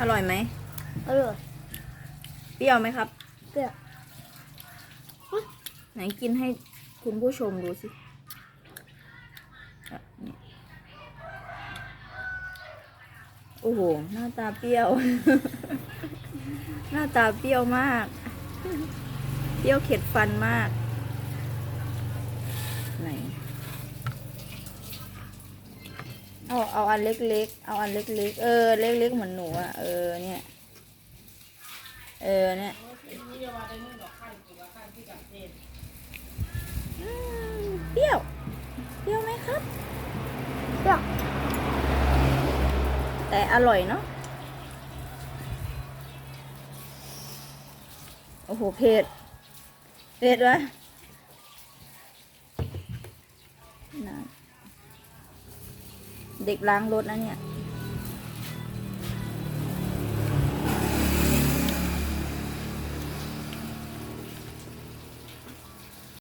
อร่อยไหมอร่อยเปรี้ยวไหมครับ เปรี้ยวไหนกินให้คุณผู้ชมดูสิอะนี่โอ้โห หน้าตาเปรี้ยว หน้าตาเปรี้ยวมาก เปรี้ยวเข็ดฟันมาก ไหน เอาเอาอันเล็กๆ เอาอันเล็กๆ เออ เล็กๆ เหมือนหนูอะ เออ เนี่ย เออ เนี่ยเปรี้ยว เปรี้ยวไหมครับ เปรี้ยว แต่อร่อยเนาะ โอ้โห เผ็ด เผ็ดวะนะ เด็กล้างรถนะเนี่ย